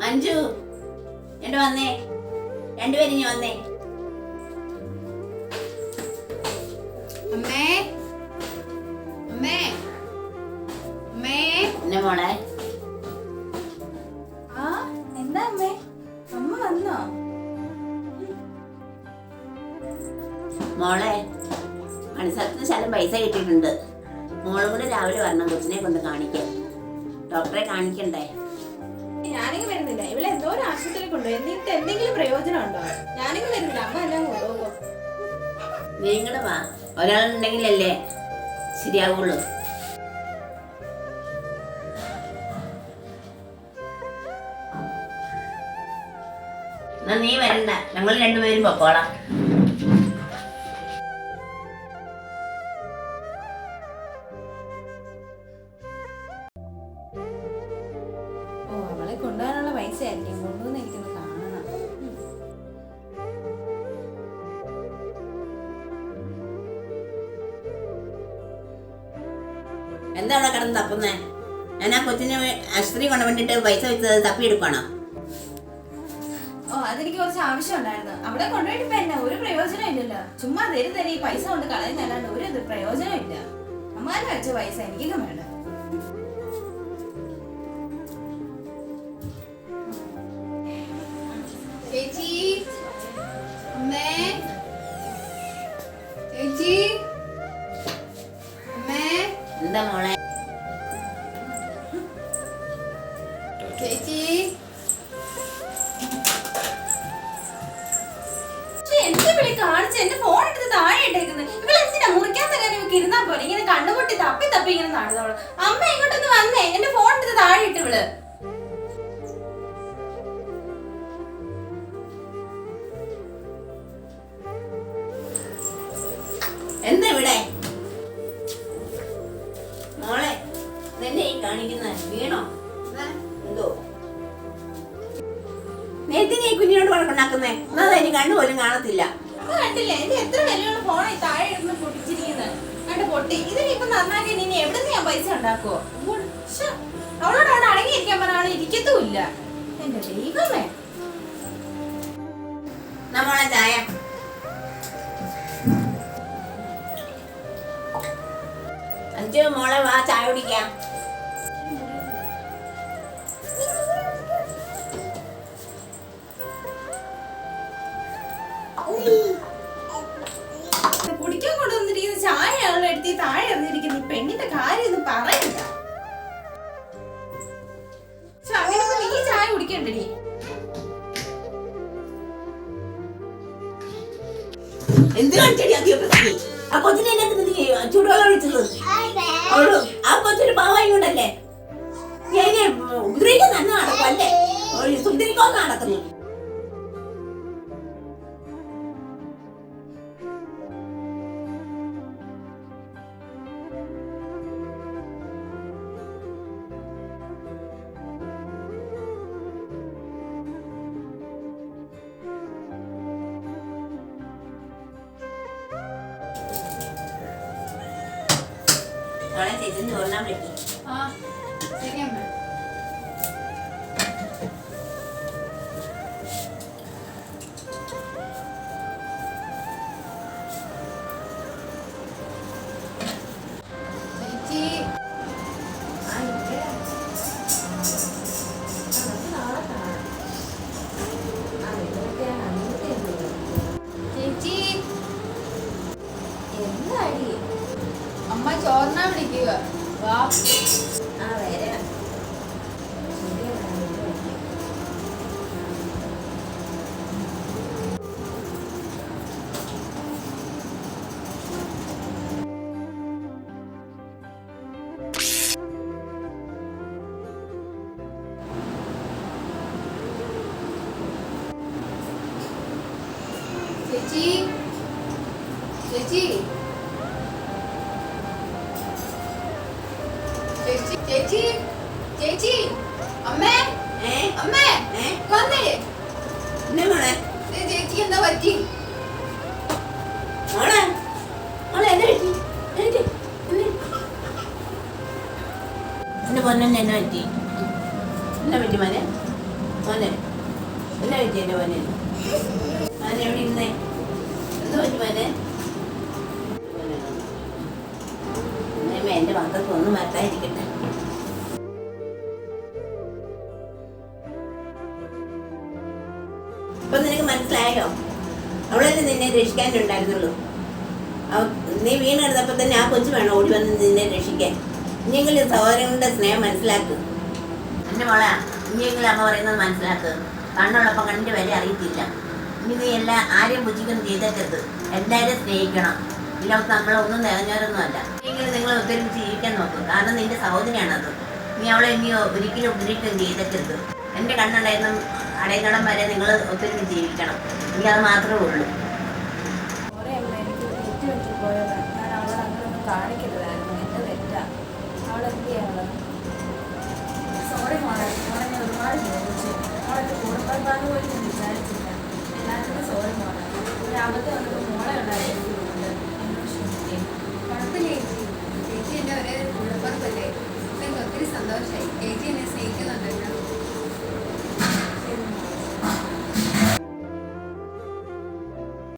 മഞ്ജു എന്റെ വന്നേ. രണ്ടുപേരും ഇനി വന്നേ. അമ്മേ. അമ്മേ. അമ്മേ. എന്നെ മോളെ. ആ എന്താ അമ്മേ? അമ്മ വന്നോ? മോളെ മണിസ്ഥലത്തിന് ശല്യം പൈസ കിട്ടിയിട്ടുണ്ട്. മോളും കൂടെ രാവിലെ വരണം കൊച്ചിനെ കൊണ്ട് കാണിക്കാൻ. ഡോക്ടറെ കാണിക്കണ്ടേ? ഞാനിങ്ങ് വരുന്നില്ല. ഇവിടെ എന്തോ ഒരു ആശുപത്രി കൊണ്ടുപോയി. എന്നിട്ട് എന്തെങ്കിലും പ്രയോജനം ഉണ്ടോ? ഞാനിങ്ങ് വരുന്നില്ല. അമ്മ എല്ലാം കൊണ്ടുപോകും. നീങ്ങൾ വാ. ഒരാളുണ്ടെങ്കിലല്ലേ ശരിയാവുള്ളൂ. നീ വരണ്ട. ഞങ്ങൾ രണ്ടുപേരും പൊക്കോളാം. അവളെ കൊണ്ടുപോകാനുള്ള പൈസ ആയിരിക്കും കൊണ്ടുവന്ന് എനിക്കൊന്ന് കാണണം. എന്താ അവിടെ കിടന്ന് തപ്പുന്നേ? ഞാൻ ആ കൊച്ചിന് അശ്രീ കൊണ്ട് വേണ്ടിട്ട് പൈസ വെച്ചത് തപ്പിയെടുക്കണോ ഓ അതെനിക്ക് കുറച്ച് ആവശ്യം ഉണ്ടായിരുന്നു അവിടെ കൊണ്ടുപോയിട്ട് ഇപ്പൊ എന്നാ? ഒരു പ്രയോജനം ഇല്ലല്ലോ. ചുമ്മാ തരും തരും ഈ പൈസ കൊണ്ട് കളയുന്നല്ലാണ്ട് ഒരു പ്രയോജനം ഇല്ല. അമ്മാനെ വെച്ച പൈസ എനിക്കൊന്നും വേണ്ട ചേച്ചി അമ്മേ. ചേച്ചി. അമ്മേ. എന്താ മോളെ? ചേച്ചി. എന്ത് വിളി കാണിച്ച്? എന്റെ ഫോൺ എടുത്ത് താഴെ ഇട്ടേക്കുന്നത് ഇവൾ എന്തിനാ മുറിക്കാത്ത കാര്യം ഇവക്ക് ഇരുന്നാ പോലെ ഇങ്ങനെ കണ്ണുപൊട്ടി തപ്പി തപ്പി ഇങ്ങനെ നടന്നോളൂ അമ്മ ഇങ്ങോട്ടൊന്ന് വന്നേ. എന്റെ ഫോൺ എടുത്ത് താഴെ ഇട്ട് ഇവൾ. കുഞ്ഞിനോട് വഴക്കുണ്ടാക്കുന്നേ എന്നാ എനിക്ക് കണ്ണുപോലും കാണത്തില്ല. അത് കണ്ടില്ലേ. എന്റെ എത്ര വിലയുള്ള ഫോൺ ഈ താഴെ ഇടുന്ന പൊട്ടിച്ചിരിക്കുന്നത് കണ്ട് പൊട്ടി. ഇതിനിപ്പൊ നന്നാക്കി ഇനി എവിടെ നിന്ന് ഞാൻ പൈസ ഉണ്ടാക്കുവോ? ശ്ശെ, അവളോട് അവിടെ അടങ്ങിയിരിക്കാൻ പറഞ്ഞാൽ ഇരിക്കത്തുമില്ല. എന്റെ ദൈവമേ. എന്നാ മോളെ ചായ? അഞ്ചു മോളെ വാ ചായ കുടിക്കാം. ഈ താഴെ വന്നിരിക്കുന്ന ഈ പെണ്ണിന്റെ കാര്യം ഒന്നും പറയില്ല. പക്ഷെ അങ്ങനെയൊന്നും നീ ചായ കുടിക്കണ്ടടി. എന്ത് കാണിച്ചടി അധികം ആ കൊച്ചിനെ നീ ചൂടുവെള്ളം ഒഴിച്ചത് ആ കൊച്ചൊരു പാവായി കൊണ്ടല്ലേ. നടക്കും അല്ലേ? സുന്ദരിക്കൊന്നും നടക്കുന്നു അവളെ ചേച്ചി ചോറിനാൻ വിളിക്കും ആ ശരി അമ്മ അമ്മ ചോറിനാ വിളിക്കുക. വാ. ആ വരാം ചേച്ചി ചേച്ചി. ചേച്ചി. എന്റെ പൊന്നെ എന്നെ പറ്റി. എന്നെ പറ്റി മോനെ? മോനെ? എന്നെ പറ്റി എന്റെ മോനെ എവിടെ ഇരുന്നേ? എന്ത് പറ്റി മോനെ? എന്റെ മക്കൾക്ക് ഒന്നും വരത്താതിരിക്കട്ടെ ഇപ്പൊ നിനക്ക് മനസ്സിലായോ? അവളല്ലേ നിന്നെ രക്ഷിക്കാനുണ്ടായിരുന്നുള്ളൂ. നീ വീണ് കിടന്നപ്പോ തന്നെ ആ കൊച്ചു വേണം ഓടി വന്ന് നിന്നെ രക്ഷിക്കാൻ? ഇനിയെങ്കിലും സഹോദരങ്ങളുടെ സ്നേഹം മനസ്സിലാക്കുക എന്റെ മോളെ ഇനിയെങ്കിലും അമ്മ പറയുന്നത് മനസ്സിലാക്കുക കണ്ണുള്ളപ്പം കണ്ണിന്റെ വില അറിയത്തില്ല. ഇനി നീ എല്ലാ ആരെയും പുച്ഛിക്കൊന്നും ചെയ്തേക്കരുത്. എല്ലാവരും സ്നേഹിക്കണം. ഇല്ലാത്ത നമ്മളൊന്നും നിറഞ്ഞവരൊന്നുമല്ല. ഇനിയെങ്കിലും നിങ്ങൾ ഒത്തൊരുമിച്ച് ജീവിക്കാൻ നോക്കും. കാരണം നിന്റെ സഹോദരിയാണത്. നീ അവളെ ഇനി ഒരിക്കലും ഉപദ്രവിക്കുകയും ചെയ്തേക്കരുത്. എന്റെ കണ്ണുണ്ടായിരുന്നു അടയനടം വരെ നിങ്ങൾ ഒത്തൊരുമിച്ച് ജീവിക്കണം. ഇനി അത് മാത്രമേ ഉള്ളൂ. ഒരുപാട് ചോദിച്ചു മോളെ കുടുംബക്കാർക്ക് പോലും ഞാൻ വിചാരിച്ചില്ല എല്ലാത്തിനും സോറി മോളെ ഒരു വന്നപ്പോൾ മോളെ ഉണ്ടായിരുന്നു കുഴപ്പമില്ല ചേച്ചി എന്റെ ഒരേ ഒത്തിരി സന്തോഷമായി ചേച്ചി എന്നെ